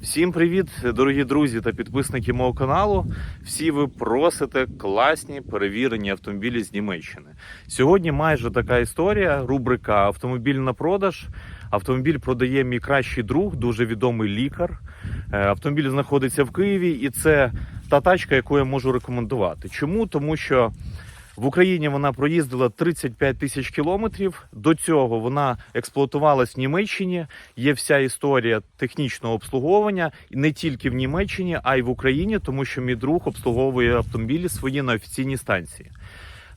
Всім привіт, дорогі друзі та підписники мого каналу. Всі ви просите класні перевірені автомобілі з Німеччини. Сьогодні майже така історія. Рубрика Автомобіль на продаж. Автомобіль продає мій кращий друг, дуже відомий лікар. Е, Автомобіль знаходиться в Києві, і це та тачка, яку я можу рекомендувати. Чому? Тому що в Україні вона проїздила 35 тисяч кілометрів. До цього вона експлуатувалась в Німеччині. Є вся історія технічного обслуговування і не тільки в Німеччині, а й в Україні, тому що мій друг обслуговує автомобілі свої на офіційній станції.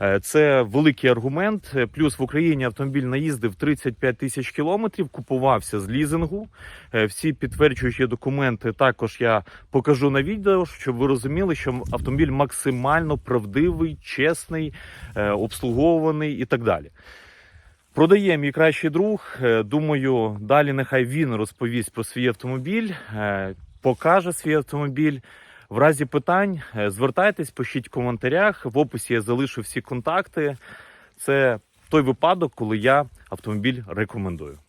Е, Це великий аргумент. Е, Плюс в Україні автомобіль наїздив 35 тисяч кілометрів, купувався з лізингу. Е, Всі підтверджуючі документи також я покажу на відео, щоб ви розуміли, що автомобіль максимально правдивий, чесний, обслуговуваний і так далі. Продає мій кращий друг. Думаю, далі нехай він розповість про свій автомобіль, покаже свій автомобіль. В разі питань е, звертайтесь, пишіть в коментарях. В описі я залишу всі контакти. Це той випадок, коли я автомобіль рекомендую.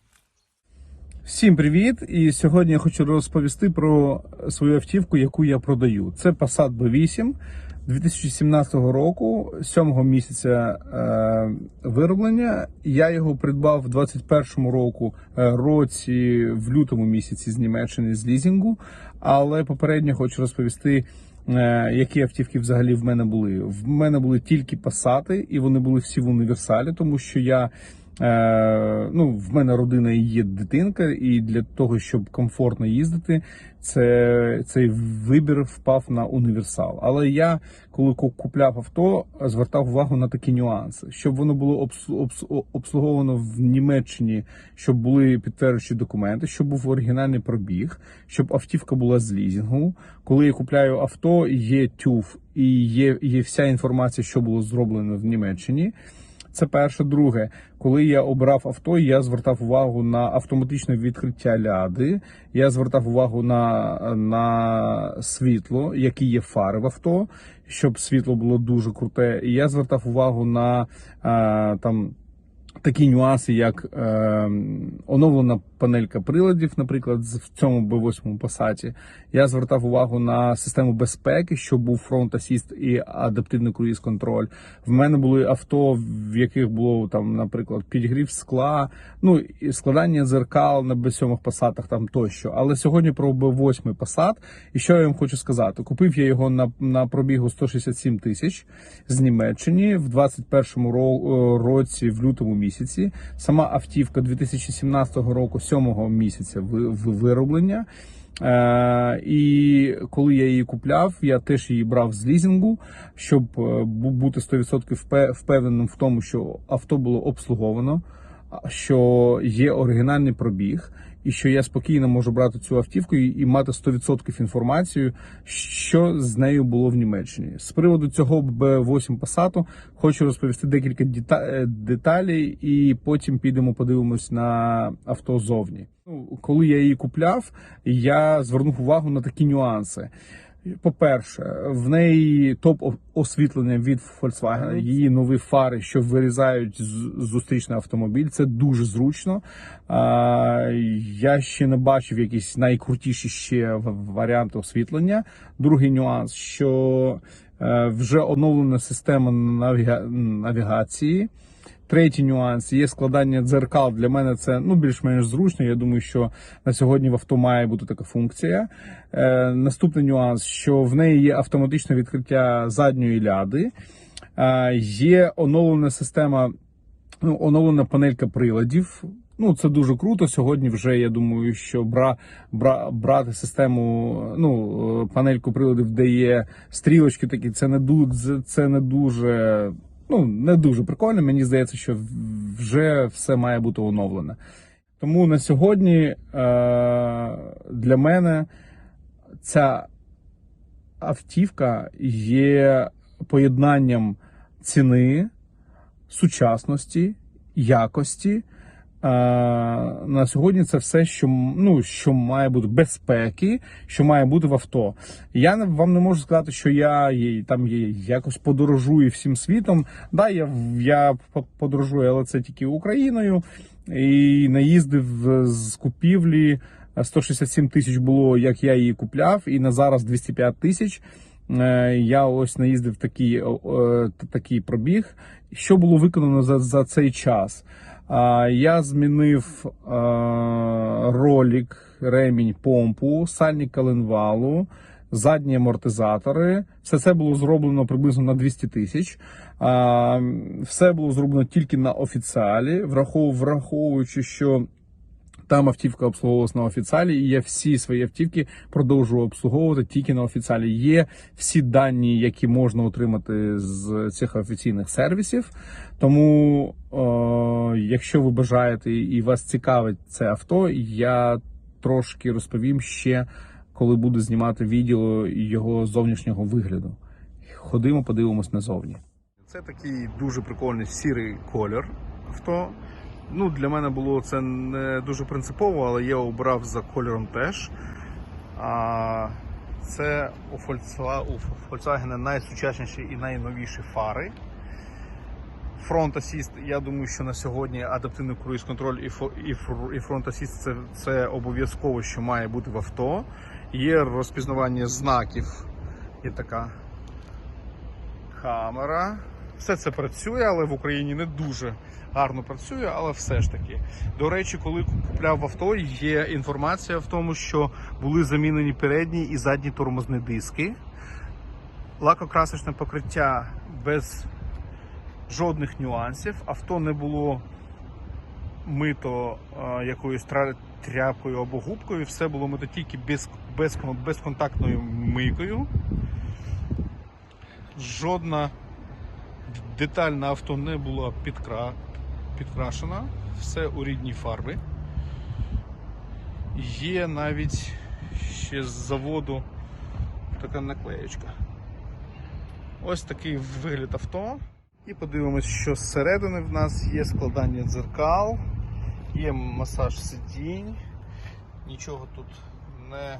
Всім привіт! І сьогодні я хочу розповісти про свою автівку, яку я продаю. Це Passat B8 2017 року, 7 місяця е, вироблення. Я його придбав в 2021 року е, році в лютому місяці з Німеччини з лізінгу. Але попередньо хочу розповісти. е, Які автівки взагалі в мене були? В мене були тільки пасати, і вони були всі в універсалі, тому що я ну, в мене родина і є дитинка, і для того, щоб комфортно їздити, це, цей вибір впав на універсал. Але я, коли ку- купляв авто, звертав увагу на такі нюанси, щоб воно було обс- обс- обслуговано в Німеччині, щоб були підтверджуючі документи, щоб був оригінальний пробіг, щоб автівка була з лізінгу. Коли я купляю авто, є тюф і є, є вся інформація, що було зроблено в Німеччині. Це перше. Друге, коли я обрав авто, я звертав увагу на автоматичне відкриття ляди. Я звертав увагу на, на світло, які є фари в авто, щоб світло було дуже круте. Я звертав увагу на е, там. Такі нюанси, як е, оновлена панелька приладів, наприклад, в цьому B8 Passat. Я звертав увагу на систему безпеки, щоб був фронт асіст і адаптивний круїз контроль. В мене були авто, в яких було там, наприклад, підгрів скла, ну і складання дзеркал на B7 Passat там тощо. Але сьогодні про B8 Passat. І що я вам хочу сказати? Купив я його на, на пробігу 167 тисяч з Німеччини в 21-му році, в лютому місяці. Сама автівка 2017 року, 7 місяця ви- ви- вироблення. Е, і коли я її купляв, я теж її брав з лізінгу, щоб е, бути 100% впевненим в тому, що авто було обслуговано, що є оригінальний пробіг, і що я спокійно можу брати цю автівку і, і мати 100% інформацію, що з нею було в Німеччині. З приводу цього B8 Passat хочу розповісти декілька дета- е, деталей, і потім підемо подивимось на авто зовні. Ну, коли я її купляв, я звернув увагу на такі нюанси. По-перше, в неї топ освітлення від Volkswagen, її нові фари, що вирізають зустрічний автомобіль. Це дуже зручно. Я ще не бачив якісь найкрутіші ще варіанти освітлення. Другий нюанс, що е, вже оновлена система навіга- навігації. Третій нюанс є складання дзеркал. Для мене це ну більш-менш зручно. Я думаю, що на сьогодні в авто має бути така функція. Е, наступний нюанс, що в неї є автоматичне відкриття задньої ляди, е, є оновлена система, ну оновлена панелька приладів. Ну, це дуже круто. Сьогодні вже я думаю, що бра, бра, брати систему, ну е, панельку приладів, де є стрілочки, такі це не це не дуже ну, не дуже прикольно. Мені здається, що вже все має бути оновлене. Тому на сьогодні е, для мене ця автівка є поєднанням ціни, сучасності, якості. На сьогодні це все, що ну, що має бути безпеки, що має бути в авто. Я вам не можу сказати, що я там є, якось подорожую всім світом. Да, я, я по- подорожую, але це тільки Україною. І наїздив з купівлі Е, 167 тисяч було, як я її купляв, і на зараз 205 тисяч. Е, Я ось наїздив такий, такий пробіг. Що було виконано за, за цей час? Я змінив ролік, ремінь, помпу, сальник коленвалу, задні амортизатори. Все це було зроблено приблизно на 200 тисяч. Все було зроблено тільки на офіціалі, враховуючи, що там автівка обслуговувалась на офіціалі, і я всі свої автівки продовжую обслуговувати тільки на офіціалі. Є всі дані, які можна отримати з цих офіційних сервісів. Тому, е, якщо ви бажаєте і вас цікавить це авто, я трошки розповім ще, коли буду знімати відео його зовнішнього вигляду. Ходимо, подивимось назовні. Це такий дуже прикольний сірий колір авто. Ну, для мене було це не дуже принципово, але я обрав за кольором теж. А, це у Volkswagen, найсучасніші і найновіші фари. Фронт асіст, я думаю, що на сьогодні адаптивний круїз контроль і, і, фронт асіст це, це обов'язково, що має бути в авто. Є розпізнавання знаків. Є така камера. Все це працює, але в Україні не дуже гарно працює, але все ж таки. До речі, коли купляв авто, є інформація в тому, що були замінені передні і задні тормозні диски. Лакокрасочне покриття без жодних нюансів. Авто не було мито е, якоюсь тряпкою або губкою. Все було мито тільки без, без, безконтактною мийкою. Жодна деталь на авто не була підкра... підкрашена. Все у рідній фарбі. Є навіть ще з заводу така наклеєчка. Ось такий вигляд авто. І подивимось, що зсередини в нас є складання дзеркал, є масаж сидінь, нічого тут не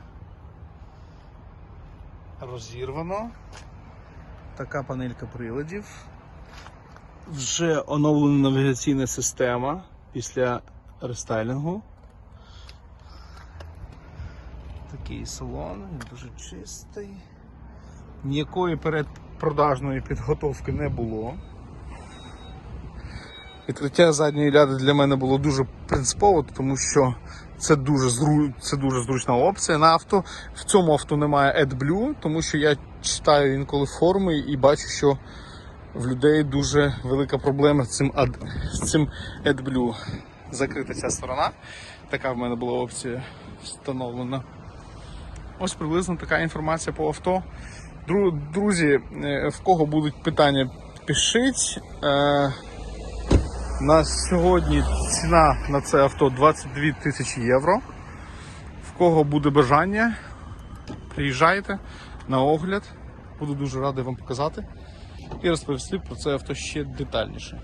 розірвано. Така панелька приладів. Вже оновлена навігаційна система після рестайлінгу. Такий салон, він дуже чистий. Ніякої передпродажної підготовки не було. Відкриття задньої ляди для мене було дуже принципово, тому що це дуже, зру... це дуже зручна опція на авто. В цьому авто немає AdBlue, тому що я читаю інколи форми і бачу, що в людей дуже велика проблема з цим, ад... з цим AdBlue. Закрита ця сторона. Така в мене була опція встановлена. Ось приблизно така інформація по авто. Дру- Друзі, е, в кого будуть питання, пишіть. Е, На сьогодні ціна на це авто 22 тисячі євро. В кого буде бажання, приїжджайте на огляд. Буду дуже радий вам показати і розповісти про це авто ще детальніше.